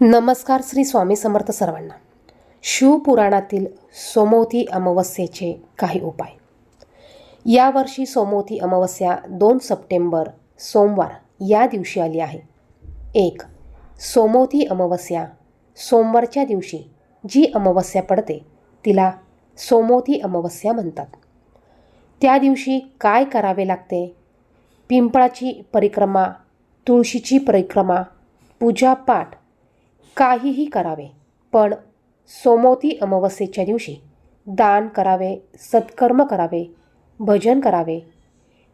नमस्कार श्री स्वामी समर्थ सर्वांना. शिवपुराणातील सोमवती अमावस्येचे काही उपाय. यावर्षी सोमवती अमावस्या दोन सप्टेंबर सोमवार या दिवशी आली आहे. एक सोमवती अमावस्या सोमवारच्या दिवशी जी अमावस्या पडते तिला सोमवती अमावस्या म्हणतात. त्या दिवशी काय करावे लागते? पिंपळाची परिक्रमा तुळशीची परिक्रमा पूजापाठ काहीही करावे पण सोमवती अमावस्येच्या दिवशी दान करावे सत्कर्म करावे भजन करावे.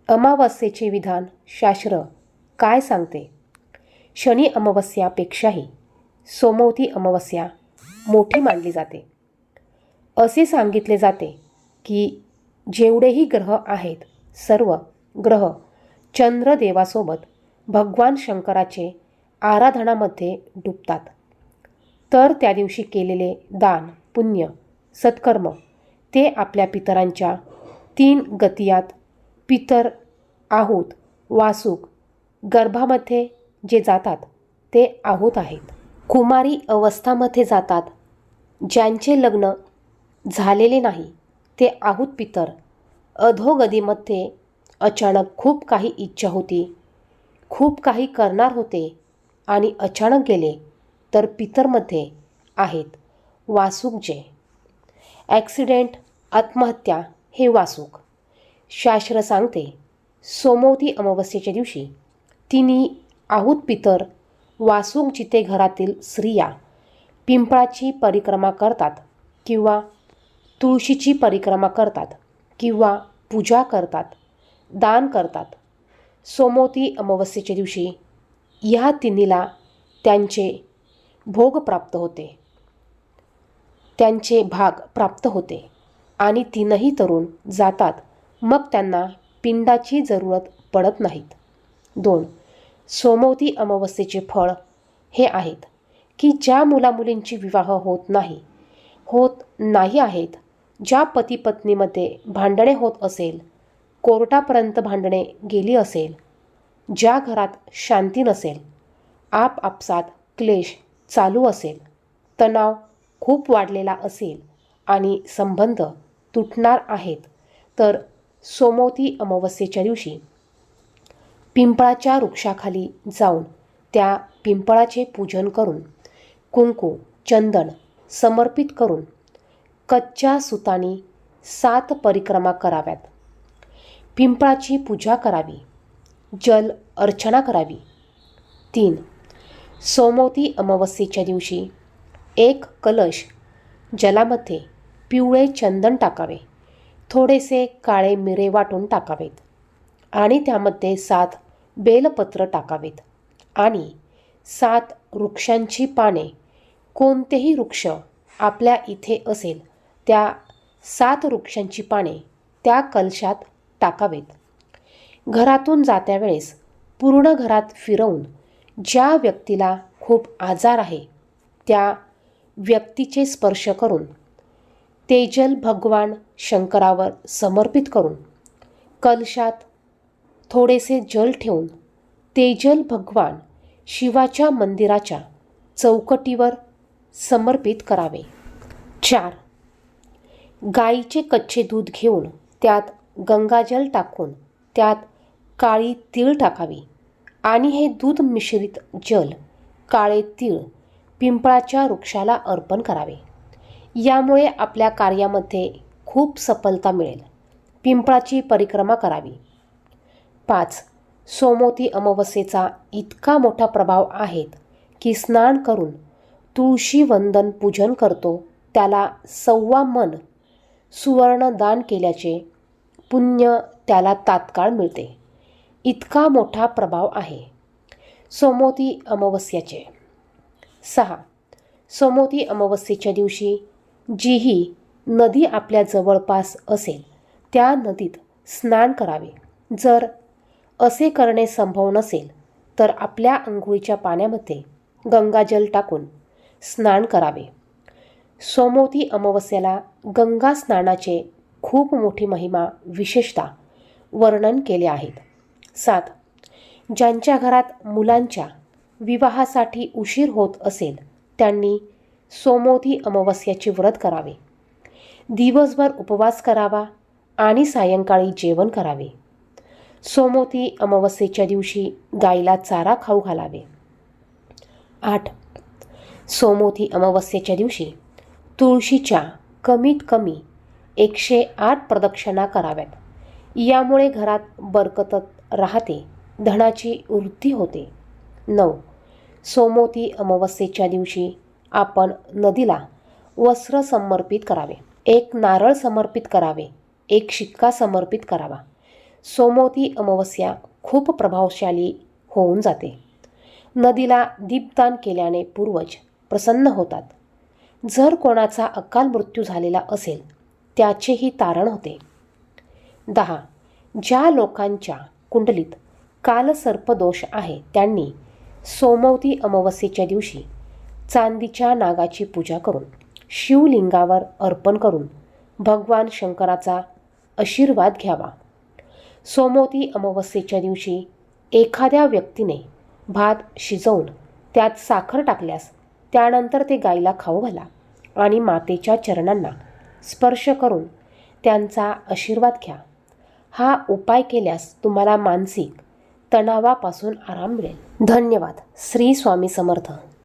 अमावस्येचे विधान शास्त्र काय सांगते? शनी अमावस्यापेक्षाही सोमवती अमावस्या मोठी मानली जाते. असे सांगितले जाते की जेवढेही ग्रह आहेत सर्व ग्रह चंद्रदेवासोबत भगवान शंकराचे आराधनामध्ये डुबतात. तर त्या दिवशी केलेले दान पुण्य सत्कर्म ते आपल्या पितरांच्या तीन गतियात पितर आहोत वासुक गर्भामध्ये जे जातात ते आहोत आहेत. कुमारी अवस्थामध्ये जातात ज्यांचे लग्न झालेले नाही ते आहूत पितर. अधोगतीमध्ये अचानक खूप काही इच्छा होती खूप काही करणार होते आणि अचानक गेले. तर पितरमध्ये आहेत वासुक जे ॲक्सिडेंट आत्महत्या हे वासुक. शास्त्र सांगते सोमवती अमावस्येच्या दिवशी तिन्ही आहूत पितर वासुक जिथे घरातील स्त्रिया पिंपळाची परिक्रमा करतात किंवा तुळशीची परिक्रमा करतात किंवा पूजा करतात दान करतात सोमवती अमावस्येच्या दिवशी ह्या तिन्हीला त्यांचे भोग प्राप्त होते. त्यांचे भाग प्राप्त होते आणि तीनही तरुण जातात. मग त्यांना पिंडाची जरूरत पडत नाहीत. दोन सोमवती अमावस्येचे फळ हे आहेत की ज्या मुलामुलींची विवाह होत नाही होत नाही आहेत ज्या पती पत्नीमध्ये भांडणे होत असेल कोर्टापर्यंत भांडणे गेली असेल ज्या घरात शांती नसेल आपापसात क्लेश चालू असेल तणाव खूप वाढलेला असेल आणि संबंध तुटणार आहेत तर सोमवती अमावस्येच्या दिवशी पिंपळाच्या वृक्षाखाली जाऊन त्या पिंपळाचे पूजन करून कुंकू चंदन समर्पित करून कच्च्या सुतानी सात परिक्रमा कराव्यात. पिंपळाची पूजा करावी जल अर्चना करावी. तीन सोमवती अमावस्येच्या दिवशी. एक कलश जलामध्ये पिवळे चंदन टाकावे. थोडेसे काळे मिरे वाटून टाकावेत. आणि त्यामध्ये सात बेलपत्र टाकावेत. आणि सात वृक्षांची पाने कोणतेही वृक्ष आपल्या इथे असेल त्या सात वृक्षांची पाने त्या कलशात टाकावेत. घरातून जात्या वेळेस पूर्ण घरात फिरवून ज्या व्यक्तीला खूप आजार आहे त्या व्यक्तीचे स्पर्श करून तेजल भगवान शंकरावर समर्पित करून कलशात थोडेसे जल ठेवून तेजल भगवान शिवाच्या मंदिराच्या चौकटीवर समर्पित करावे. चार. गाईचे कच्चे दूध घेऊन त्यात गंगाजल टाकून त्यात काळी तीळ टाकावी. आणि हे दूध मिश्रित जल काळे तीळ पिंपळाच्या वृक्षाला अर्पण करावे. यामुळे आपल्या कार्यामध्ये खूप सफलता मिळेल. पिंपळाची परिक्रमा करावी. पाच. सोमोती अमावस्येचा इतका मोठा प्रभाव आहेत की स्नान करून तुळशी वंदन पूजन करतो. त्याला सव्वा मन सुवर्ण दान केल्याचे पुण्य त्याला तात्काळ मिळते. इतका मोठा प्रभाव आहे. सोमोती अमावस्याचे. सहा. सोमोती अमावस्येच्या दिवशी जीही नदी आपल्या जवळपास असेल त्या नदीत स्नान करावे. जर असे करणे संभव नसेल तर आपल्या आंघोळीच्या पाण्यामध्ये गंगाजल टाकून स्नान करावे. सोमोती अमावस्याला गंगा स्नानाचे खूप मोठी महिमा विशेषतः वर्णन केले आहेत. सात. ज्यांच्या घरात मुलांच्या विवाहासाठी उशीर होत असेल त्यांनी सोमोधी अमावस्याचे व्रत करावे. दिवसभर उपवास करावा आणि सायंकाळी जेवण करावे. सोमोती अमावस्येच्या दिवशी गाईला चारा खाऊ घालावे. आठ. सोमवती अमावस्येच्या दिवशी तुळशीच्या कमीत कमी एकशे आठ प्रदक्षिणा कराव्यात. यामुळे घरात बरकतत राहते. धनाची वृद्धी होते. नऊ. सोमोती अमावस्येच्या दिवशी आपण नदीला वस्त्र समर्पित करावे. एक नारळ समर्पित करावे. एक शिक्का समर्पित करावा. सोमोती अमावस्या खूप प्रभावशाली होऊन जाते. नदीला दीपदान केल्याने पूर्वज प्रसन्न होतात. जर कोणाचा अकाल मृत्यू झालेला असेल त्याचेही तारण होते. दहा. ज्या लोकांच्या कुंडलीत कालसर्पदोष आहे. त्यांनी सोमवती अमावस्येच्या दिवशी चांदीच्या नागाची पूजा करून शिवलिंगावर अर्पण करून भगवान शंकराचा आशीर्वाद घ्यावा. सोमवती अमावस्येच्या दिवशी एखाद्या व्यक्तीने भात शिजवून त्यात साखर टाकल्यास त्यानंतर ते गाईला खाऊ घाला आणि मातेच्या चरणांना स्पर्श करून त्यांचा आशीर्वाद घ्या. हा उपाय केल्यास तुम्हाला मानसिक तणावापासून आराम मिळेल. धन्यवाद. श्री स्वामी समर्थ.